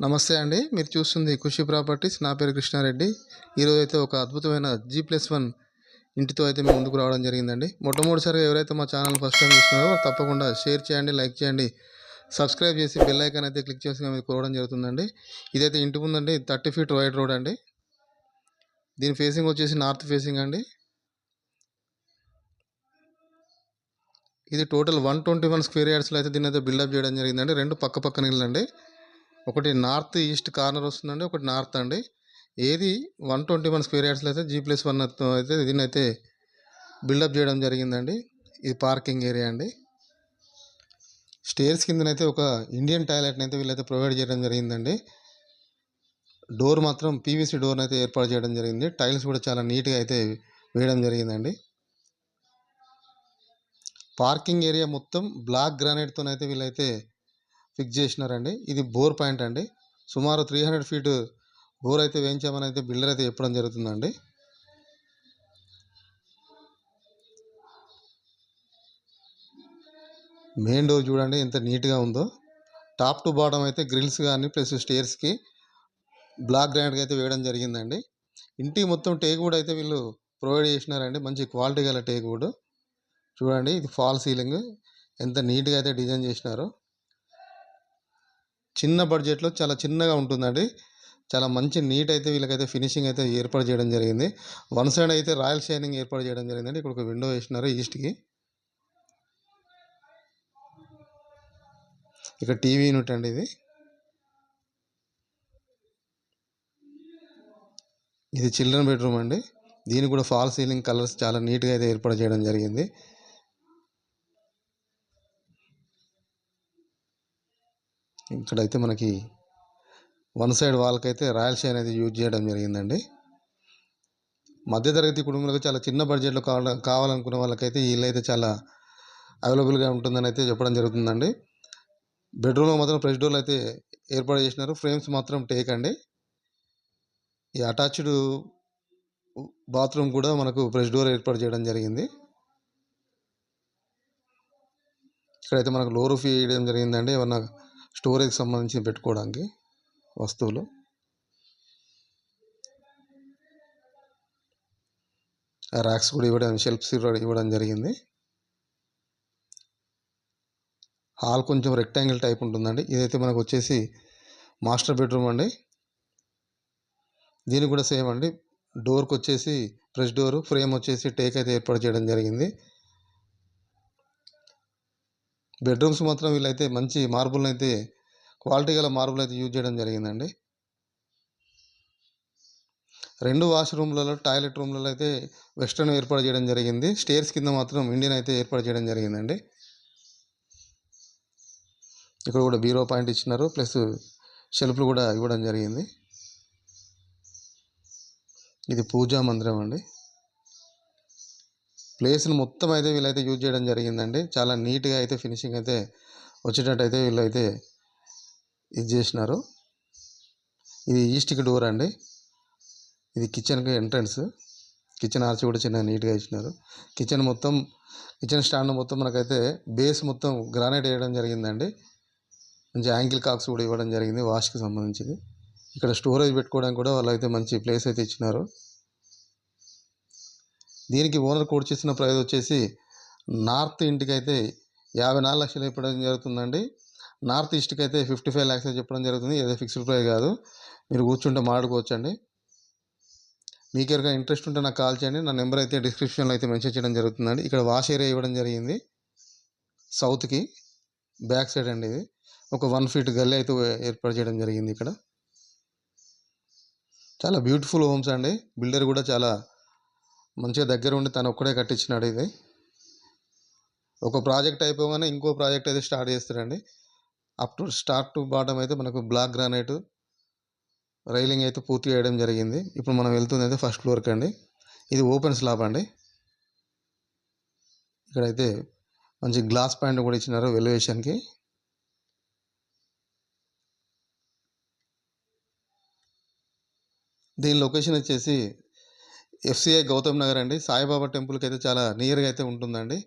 నమస్తే అండి. మీరు చూస్తుంది ఖుషి ప్రాపర్టీస్. నా పేరు కృష్ణారెడ్డి. ఈరోజు అయితే ఒక అద్భుతమైన జీ ప్లస్ వన్ ఇంటితో అయితే మేము ముందుకు రావడం జరిగిందండి. మొట్టమొదటిసారిగా ఎవరైతే మా ఛానల్ ఫస్ట్ టైం చూస్తున్నారో తప్పకుండా షేర్ చేయండి లైక్ చేయండి సబ్స్క్రైబ్ చేసి బెల్ ఐకాన్ అయితే క్లిక్ చేసి మీరు కోరడం జరుగుతుందండి. ఇదైతే ఇంటి ముందండి థర్టీ ఫీట్ వైడ్ రోడ్ అండి. దీని ఫేసింగ్ వచ్చేసి నార్త్ ఫేసింగ్ అండి. ఇది total one twenty one square యార్డ్స్లో అయితే దీన్ని అయితే బిల్డప్ చేయడం జరిగిందండి. రెండు పక్క పక్కన ఇల్లండి. ఒకటి నార్త్ ఈస్ట్ కార్నర్ వస్తుందండి ఒకటి నార్త్ అండి. ఏది వన్ ట్వంటీ వన్ స్క్వేర్ యార్డ్స్లో అయితే జీ ప్లస్ వన్ అయితే దీన్ని అయితే బిల్డప్ చేయడం జరిగిందండి. ఇది పార్కింగ్ ఏరియా అండి. స్టేర్స్ కిందనైతే ఒక ఇండియన్ టాయిలెట్ని అయితే వీళ్ళైతే ప్రొవైడ్ చేయడం జరిగిందండి. డోర్ మాత్రం పీవీసీ డోర్ని అయితే ఏర్పాటు చేయడం జరిగింది. టైల్స్ కూడా చాలా నీట్గా అయితే వేయడం జరిగిందండి. పార్కింగ్ ఏరియా మొత్తం బ్లాక్ గ్రానైట్తో అయితే వీళ్ళైతే ఫిక్స్ చేసినారండి. ఇది బోర్ పాయింట్ అండి. సుమారు త్రీ హండ్రెడ్ ఫీట్ బోర్ అయితే వేయించామని అయితే బిల్డర్ అయితే చెప్పడం జరుగుతుందండి. మెయిన్ డోర్ చూడండి ఎంత నీట్గా ఉందో. టాప్ టు బాటమ్ అయితే గ్రిల్స్ కానీ ప్లస్ స్టేర్స్కి బ్లాక్ గ్రాండ్గా అయితే వేయడం జరిగిందండి. ఇంటికి మొత్తం టేక్ వుడ్ అయితే వీళ్ళు ప్రొవైడ్ చేసినారండి. మంచి క్వాలిటీ గల టేక్ వుడ్. చూడండి ఇది ఫాల్ సీలింగ్. ఎంత నీట్గా అయితే డిజైన్ చేసినారో. చిన్న బడ్జెట్లో చాలా చిన్నగా ఉంటుందండి. చాలా మంచి నీట్ అయితే వీళ్ళకైతే ఫినిషింగ్ అయితే ఏర్పాటు చేయడం జరిగింది. వన్ సైడ్ అయితే రాయల్ షైనింగ్ ఏర్పాటు చేయడం జరిగిందండి. ఇక్కడ ఒక విండో వేసినారు ఈస్ట్కి. ఇక్కడ టీవీ యూనిట్ అండి ఇది. ఇది చిల్డ్రన్ బెడ్రూమ్ అండి. దీనికి కూడా ఫాల్ సీలింగ్ కలర్స్ చాలా నీట్గా అయితే ఏర్పాటు చేయడం జరిగింది. ఇక్కడైతే మనకి వన్ సైడ్ వాల్కి అయితే రాయల్సీ అనేది యూజ్ చేయడం జరిగిందండి. మధ్యతరగతి కుటుంబాలకు చాలా చిన్న బడ్జెట్లో కావాల కావాలనుకున్న వాళ్ళకైతే ఇల్లు అయితే చాలా అవైలబుల్గా ఉంటుందని అయితే చెప్పడం జరుగుతుందండి. బెడ్రూమ్లో మాత్రం ఫ్రెష్ డోర్లు అయితే ఏర్పాటు చేసినారు. ఫ్రేమ్స్ మాత్రం టేక్ అండి. ఈ అటాచ్డ్ బాత్రూమ్ కూడా మనకు ఫ్రెష్ డోర్ ఏర్పాటు చేయడం జరిగింది. ఇక్కడైతే మనకు లో రూఫ్ వేయడం జరిగిందండి. ఏమన్నా స్టోరేజ్కి సంబంధించి పెట్టుకోవడానికి వస్తువులు. ర్యాక్స్ కూడా ఇవ్వడం షెల్ఫ్స్ ఇవ్వడం జరిగింది. హాల్ కొంచెం రెక్టాంగిల్ టైప్ ఉంటుందండి. ఇదైతే మనకు వచ్చేసి మాస్టర్ బెడ్రూమ్ అండి. దీనికి కూడా సేమ్ అండి. డోర్కి వచ్చేసి ఫ్రెష్ డోర్ ఫ్రేమ్ వచ్చేసి టేక్ అయితే ఏర్పాటు చేయడం జరిగింది. బెడ్రూమ్స్ మాత్రం వీళ్ళైతే మంచి మార్బుల్ని అయితే క్వాలిటీ గల మార్బుల్ అయితే యూజ్ చేయడం జరిగిందండి. రెండు వాష్ రూమ్లలో టాయిలెట్ రూమ్లలో అయితే వెస్ట్రన్ ఏర్పాటు చేయడం జరిగింది. స్టేర్స్ కింద మాత్రం ఇండియన్ అయితే ఏర్పాటు చేయడం జరిగిందండి. ఇక్కడ కూడా బీరో పాయింట్ ఇచ్చినారు. ప్లస్ షెల్ఫ్లు కూడా ఇవ్వడం జరిగింది. ఇది పూజా మందిరం అండి. ప్లేస్ని మొత్తం అయితే వీళ్ళైతే యూజ్ చేయడం జరిగిందండి. చాలా నీట్గా అయితే ఫినిషింగ్ అయితే వచ్చేటట్టు అయితే వీళ్ళైతే ఇది చేసినారు. ఇది ఈస్ట్కి డోర్ అండి. ఇది కిచెన్కి ఎంట్రన్స్. కిచెన్ ఆర్చ్ కూడా చిన్న నీట్గా ఇచ్చినారు. కిచెన్ మొత్తం కిచెన్ స్టాండ్ మొత్తం మనకైతే బేస్ మొత్తం గ్రానైట్ వేయడం జరిగిందండి. మంచి యాంకిల్ కాక్స్ కూడా ఇవ్వడం జరిగింది వాష్కి సంబంధించింది. ఇక్కడ స్టోరేజ్ పెట్టుకోవడానికి కూడా వాళ్ళు అయితే మంచి ప్లేస్ అయితే ఇచ్చినారు. దీనికి ఓనర్ కోడ్ చేసిన ప్రైజ్ వచ్చేసి నార్త్ ఇంటికి అయితే యాభై నాలుగు లక్షలు చెప్పడం జరుగుతుందండి. నార్త్ ఈస్ట్కి అయితే ఫిఫ్టీ ఫైవ్ ల్యాక్స్ చెప్పడం జరుగుతుంది. ఏదో ఫిక్స్డ్ ప్రైస్ కాదు. మీరు కూర్చుంటే మాట్లాడుకోవచ్చండి. మీకు ఎవరికైనా ఇంట్రెస్ట్ ఉంటే నాకు కాల్ చేయండి. నా నెంబర్ అయితే డిస్క్రిప్షన్లో అయితే మెన్షన్ చేయడం జరుగుతుందండి. ఇక్కడ వాష్ ఏరియా ఇవ్వడం జరిగింది. సౌత్కి బ్యాక్ సైడ్ అండి ఇది. ఒక వన్ ఫీట్ గల్లీ అయితే ఏర్పాటు చేయడం జరిగింది ఇక్కడ. చాలా బ్యూటిఫుల్ హోమ్స్ అండి. బిల్డర్ కూడా చాలా మంచిగా దగ్గర ఉండి తను ఒక్కడే కట్టించినాడు ఇది. ఒక ప్రాజెక్ట్ అయిపోగానే ఇంకో ప్రాజెక్ట్ అయితే స్టార్ట్ చేస్తారండి up to start to bottom అయితే మనకు బ్లాక్ గ్రానైట్ రైలింగ్ అయితే పూర్తి చేయడం జరిగింది. ఇప్పుడు మనం వెళ్తుంది అయితే ఫస్ట్ ఫ్లోర్కి అండి. ఇది ఓపెన్ స్లాబ్ అండి. ఇక్కడైతే మంచి గ్లాస్ పాయింట్ కూడా ఇచ్చినారు వెలివేషన్కి దీని లొకేషన్ వచ్చేసి ఎఫ్సిఐ గౌతమ్ నగర్ అండి. సాయిబాబా టెంపుల్కి అయితే చాలా నియర్గా అయితే ఉంటుందండి.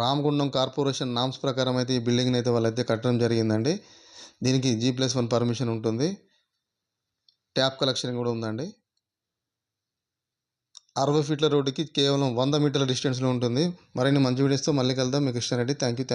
రామగుండం కార్పొరేషన్ నామ్స్ ప్రకారం అయితే ఈ బిల్డింగ్ని అయితే వాళ్ళైతే కట్టడం జరిగిందండి. దీనికి జీ ప్లస్ వన్ పర్మిషన్ ఉంటుంది. ట్యాప్ కలెక్షన్ కూడా ఉందండి. అరవై ఫీట్ల రోడ్డుకి కేవలం వంద మీటర్ల డిస్టెన్స్లో ఉంటుంది. మరిన్ని మంచి వీడియోస్తో మళ్ళీ కలుద్దాం. మీ కృష్ణారెడ్డి. Thank you thank